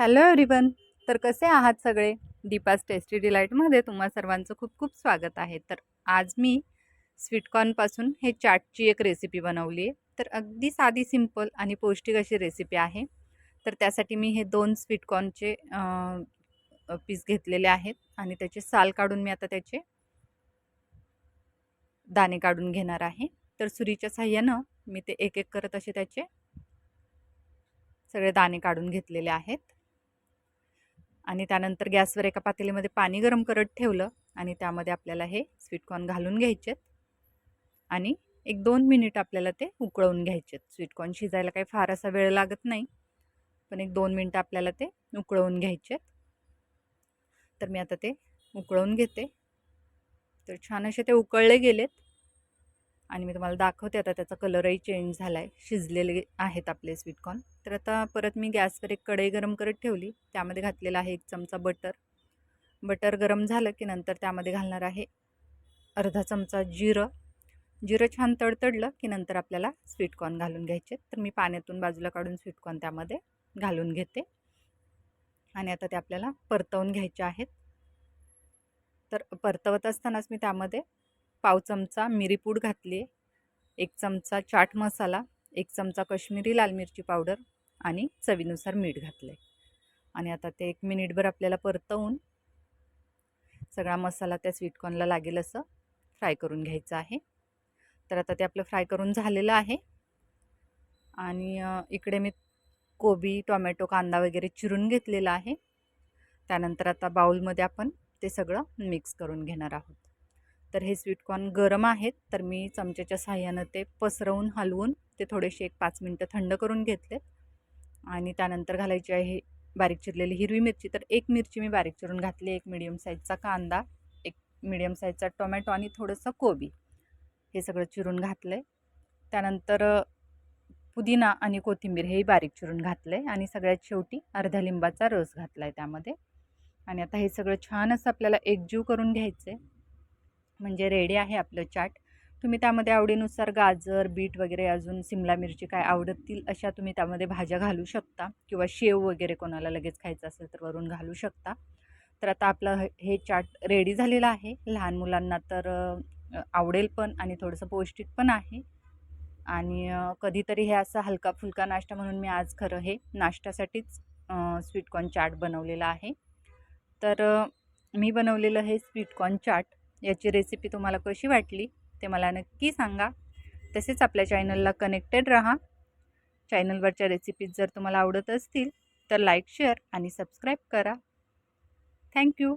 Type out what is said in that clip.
Hello everyone तर कसे आहात सगळे? दीपास टेस्टी डिलाईटमध्ये तुम्हा सर्वांचं खूप खूप स्वागत आहे. तर आज मी स्वीटकॉर्नपासून हे चाटची एक रेसिपी बनवली आहे. तर अगदी साधी सिंपल आणि पौष्टिक अशी रेसिपी आहे. तर त्यासाठी मी हे दोन स्वीटकॉर्नचे पीस घेतलेले आहेत आणि त्याचे साल काढून मी आता त्याचे दाणे काढून घेणार आहे. तर सुरीच्या साह्यानं मी ते एक एक करत असे त्याचे सगळे दाणे काढून घेतलेले आहेत. आणि त्यानंतर गॅसवर एका पातेलीमध्ये पाणी गरम करत ठेवलं आणि त्यामध्ये आपल्याला हे स्वीटकॉर्न घालून घ्यायचेत. आणि एक दोन मिनिट आपल्याला ते उकळवून घ्यायचेत. स्वीटकॉर्न शिजायला काही फार असा वेळ लागत नाही पण एक दोन मिनटं आपल्याला ते उकळवून घ्यायचेत. तर मी आता ते उकळवून घेते. तर छान असे ते उकळले गेलेत. आणि मी तुम्हाला दाखवते आता त्याचा कलरही चेंज झाला आहे शिजलेले आहेत आपले स्वीटकॉर्न तर आता परत मी गॅसवर एक कढई गरम करत ठेवली. त्यामध्ये घातलेला आहे एक चमचा बटर. बटर गरम झालं की नंतर त्यामध्ये घालणार आहे अर्धा चमचा जिरं. जिरं छान तडतडलं की नंतर आपल्याला स्वीटकॉर्न घालून घ्यायचे. तर मी पाण्यातून बाजूला काढून स्वीटकॉर्न त्यामध्ये घालून घेते. आणि आता ते आपल्याला परतवून घ्यायचे आहेत. तर परतवत असतानाच मी त्यामध्ये पाव चमचा मिरीपूड घातली आहे एक चमचा चाट मसाला एक चमचा कश्मीरी लाल मिरची पावडर आणि चवीनुसार मीठ घातलं आहे आणि आता ते एक मिनिटभर आपल्याला परतवून सगळा मसाला त्या स्वीटकॉर्नला लागेल असं फ्राय करून घ्यायचं आहे. तर आता ते आपलं फ्राय करून झालेलं आहे. आणि इकडे मी कोबी टोमॅटो कांदा वगैरे चिरून घेतलेला आहे. त्यानंतर आता बाऊलमध्ये आपण ते सगळं मिक्स करून घेणार आहोत. तर हे स्वीटकॉर्न गरम आहेत तर मी चमच्याच्या साह्यानं ते पसरवून हलवून ते थोडेसे एक पाच मिनटं थंड करून घेतले. आणि त्यानंतर घालायची आहे बारीक चिरलेली हिरवी मिरची. तर एक मिरची मी बारीक चिरून घातली. एक मिडियम साईजचा कांदा एक मिडियम साईजचा टोमॅटो आणि थोडंसं कोबी. हे सगळं चिरून घातलं आहे त्यानंतर पुदिना आणि कोथिंबीर हेही बारीक चिरून घातलं आहे आणि सगळ्यात शेवटी अर्धा लिंबाचा रस घातला आहे त्यामध्ये. आणि आता हे सगळं छान असं आपल्याला एकजीव करून घ्यायचं आहे म्हणजे रेडी आहे आपलं चाट. तुम्ही त्यामध्ये आवडीनुसार गाजर बीट वगैरे अजून सिमला मिरची काय आवडतील अशा तुम्ही त्यामध्ये भाज्या घालू शकता किंवा शेव वगैरे कोणाला लगेच खायचं असेल तर वरून घालू शकता. तर आता आपलं हे चाट रेडी झालेलं आहे. लहान मुलांना तर आवडेल पण आणि थोडंसं पौष्टिक पण आहे. आणि कधीतरी हे असं हलका फुलका नाश्ता म्हणून मी आज खरं हे नाश्त्यासाठीच स्वीटकॉर्न चाट बनवलेलं आहे. तर मी बनवलेलं हे स्वीटकॉर्न चाट याची रेसिपी तुम्हाला कशी वाटली ते मला नक्की सांगा. तसेच आपल्या चॅनलला कनेक्टेड राहा. चॅनलवरच्या रेसिपीज जर तुम्हाला आवडत असतील तर लाईक शेअर आणि सबस्क्राईब करा. Thank you